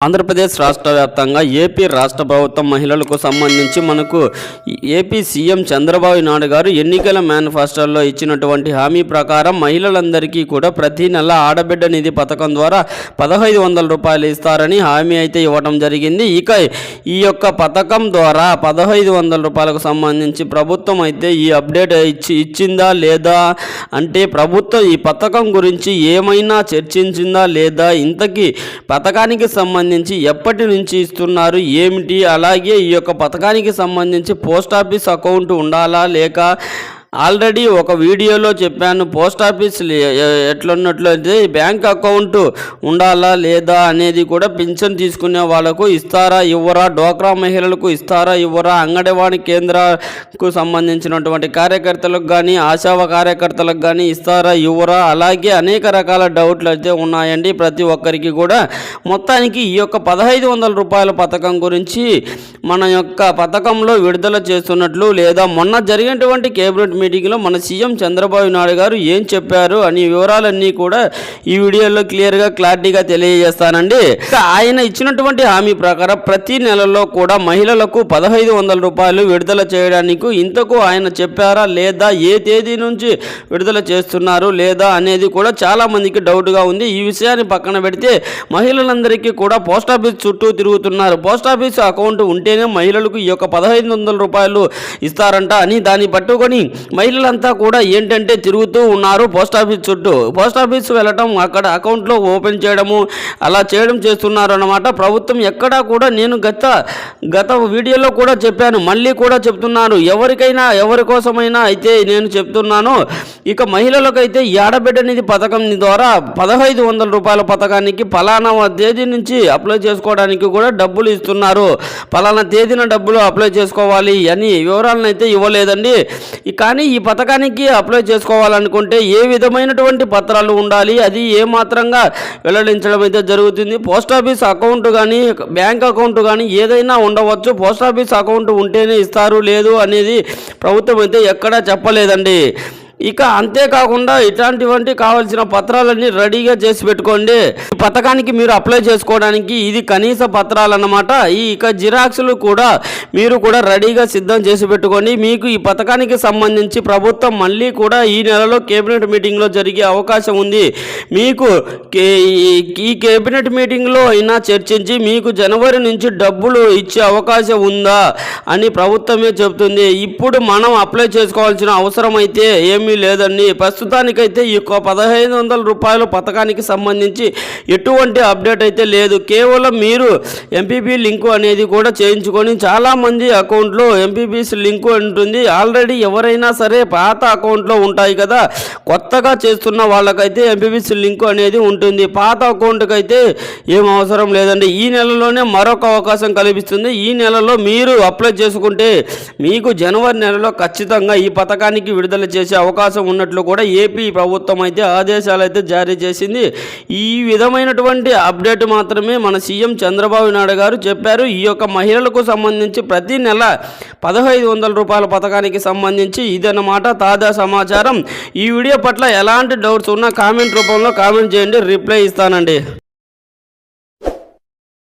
ఆంధ్రప్రదేశ్ రాష్ట్ర వ్యాప్తంగా ఏపీ రాష్ట్ర ప్రభుత్వం మహిళలకు సంబంధించి మనకు ఏపీ సీఎం చంద్రబాబు నాయుడు గారు ఎన్నికల మేనిఫెస్టోలో ఇచ్చినటువంటి హామీ ప్రకారం మహిళలందరికీ కూడా ప్రతి నెల ఆడబిడ్డ నిధి పథకం ద్వారా పదహైదు వందల రూపాయలు ఇస్తారని హామీ అయితే ఇవ్వడం జరిగింది. ఇక ఈ యొక్క పథకం ద్వారా పదహైదు వందల రూపాయలకు సంబంధించి ప్రభుత్వం అయితే ఈ అప్డేట్ ఇచ్చి ఇచ్చిందా లేదా అంటే ప్రభుత్వం ఈ పథకం గురించి ఏమైనా చర్చించిందా లేదా ఇంతకీ పథకానికి సంబంధించి ఎప్పటి నుంచి ఇస్తున్నారు ఏమిటి అలాగే ఈ యొక్క పథకానికి సంబంధించి పోస్ట్ ఆఫీస్ అకౌంట్ ఉండాలా లేక ఆల్రెడీ ఒక వీడియోలో చెప్పాను పోస్ట్ ఆఫీస్ లే- అయితే ఎట్లున్నట్లయితే బ్యాంక్ అకౌంట్ ఉండాలా లేదా అనేది కూడా పింఛన్ తీసుకునే వాళ్ళకు ఇస్తారా ఇవ్వరా డోక్రా మహిళలకు ఇస్తారా ఇవ్వరా అంగన్వాడీ కేంద్రాలకు సంబంధించినటువంటి కార్యకర్తలకు కానీ ఆశావ కార్యకర్తలకు కానీ ఇస్తారా ఇవ్వరా? అలాగే అనేక రకాల డౌట్లు అయితే ఉన్నాయండి ప్రతి ఒక్కరికి కూడా. మొత్తానికి ఈ యొక్క పదహైదు వందల రూపాయల పథకం గురించి మన యొక్క పథకంలో విడుదల చేస్తున్నట్లు లేదా మొన్న జరిగినటువంటి కేబినెట్ మీటింగ్లో మన సీఎం చంద్రబాబు నాయుడు గారు ఏం చెప్పారు అనే వివరాలన్నీ కూడా ఈ వీడియోలో క్లియర్గా క్లారిటీగా తెలియజేస్తానండి. ఆయన ఇచ్చినటువంటి హామీ ప్రకారం ప్రతి నెలలో కూడా మహిళలకు పదహైదు వందల రూపాయలు విడుదల చేయడానికి ఇంతకు ఆయన చెప్పారా లేదా ఏ తేదీ నుంచి విడుదల చేస్తున్నారు లేదా అనేది కూడా చాలామందికి డౌట్గా ఉంది. ఈ విషయాన్ని పక్కన పెడితే మహిళలందరికీ కూడా పోస్ట్ ఆఫీస్ చుట్టూ తిరుగుతున్నారు. పోస్ట్ ఆఫీస్ అకౌంట్ ఉంటేనే మహిళలకు ఈ యొక్క పదహైదు వందల రూపాయలు ఇస్తారంట అని దాన్ని పట్టుకొని మహిళలంతా కూడా ఏంటంటే తిరుగుతూ ఉన్నారు పోస్ట్ ఆఫీస్ చుట్టూ. పోస్ట్ ఆఫీస్ వెళ్ళటం అక్కడ అకౌంట్లో ఓపెన్ చేయడము అలా చేయడం చేస్తున్నారు అన్నమాట. ప్రభుత్వం ఎక్కడా కూడా నేను గత గత వీడియోలో కూడా చెప్పాను మళ్ళీ కూడా చెప్తున్నాను. ఎవరికైనా ఎవరి కోసమైనా అయితే నేను చెప్తున్నాను ఇక మహిళలకైతే అయితే ఆడబిడ్డ నిధి పథకం ద్వారా పదహైదు వందల రూపాయల పథకానికి ఫలానా తేదీ నుంచి అప్లై చేసుకోవడానికి కూడా డబ్బులు ఇస్తున్నారు. ఫలానా తేదీన డబ్బులు అప్లై చేసుకోవాలి అని వివరాలను అయితే ఇవ్వలేదండి కానీ కానీ ఈ పథకానికి అప్లై చేసుకోవాలనుకుంటే ఏ విధమైనటువంటి పత్రాలు ఉండాలి? అది ఏ మాత్రంగా వెల్లడించడం అయితే జరుగుతుంది. పోస్ట్ ఆఫీస్ అకౌంట్ కానీ బ్యాంక్ అకౌంట్ కానీ ఏదైనా ఉండవచ్చు. పోస్ట్ ఆఫీస్ అకౌంట్ ఉంటేనే ఇస్తారు లేదు అనేది ప్రభుత్వం అయితే ఎక్కడా చెప్పలేదండి. ఇక అంతేకాకుండా ఇట్లాంటివంటి కావాల్సిన పత్రాలన్నీ రెడీగా చేసి పెట్టుకోండి. పథకానికి మీరు అప్లై చేసుకోవడానికి ఇది కనీస పత్రాలు అన్నమాట ఈ ఇక జిరాక్స్లు కూడా మీరు కూడా రెడీగా సిద్ధం చేసి పెట్టుకోండి. మీకు ఈ పథకానికి సంబంధించి ప్రభుత్వం మళ్ళీ కూడా ఈ నెలలో కేబినెట్ మీటింగ్లో జరిగే అవకాశం ఉంది. మీకు కే- ఈ- కేబినెట్ మీటింగ్లో అయినా చర్చించి మీకు జనవరి నుంచి డబ్బులు ఇచ్చే అవకాశం ఉందా అని ప్రభుత్వమే చెబుతుంది. ఇప్పుడు మనం అప్లై చేసుకోవాల్సిన అవసరం అయితే ఏమి లేదండి. ప్రస్తుతానికైతే ఈ పదహైదు వందల రూపాయల పథకానికి సంబంధించి ఎటువంటి అప్డేట్ అయితే లేదు. కేవలం మీరు ఎంపీపీ లింకు అనేది కూడా చేయించుకొని చాలామంది అకౌంట్లో ఎంపీపీస్ లింకు ఉంటుంది. ఆల్రెడీ ఎవరైనా సరే పాత అకౌంట్లో ఉంటాయి కదా. కొత్తగా చేస్తున్న వాళ్ళకైతే ఎంపీపీస్ లింకు అనేది ఉంటుంది. పాత అకౌంట్కి అయితే ఏం అవసరం లేదండి. ఈ నెలలోనే మరొక అవకాశం కల్పిస్తుంది. ఈ నెలలో మీరు అప్లై చేసుకుంటే మీకు జనవరి నెలలో ఖచ్చితంగా ఈ పథకానికి విడుదల చేసే అవకాశం ఉన్నట్లు కూడా ఏపీ ప్రభుత్వం అయితే ఆదేశాలు అయితే జారీ చేసింది. ఈ విధమైనటువంటి అప్డేట్ మాత్రమే మన సీఎం చంద్రబాబు నాయుడు గారు చెప్పారు. ఈ యొక్క మహిళలకు సంబంధించి ప్రతి నెల పదహైదు వందల రూపాయల పథకానికి సంబంధించి ఇదన్నమాట తాజా సమాచారం. ఈ వీడియో పట్ల ఎలాంటి డౌట్స్ ఉన్నా కామెంట్ రూపంలో కామెంట్ చేయండి. రిప్లై ఇస్తానండి.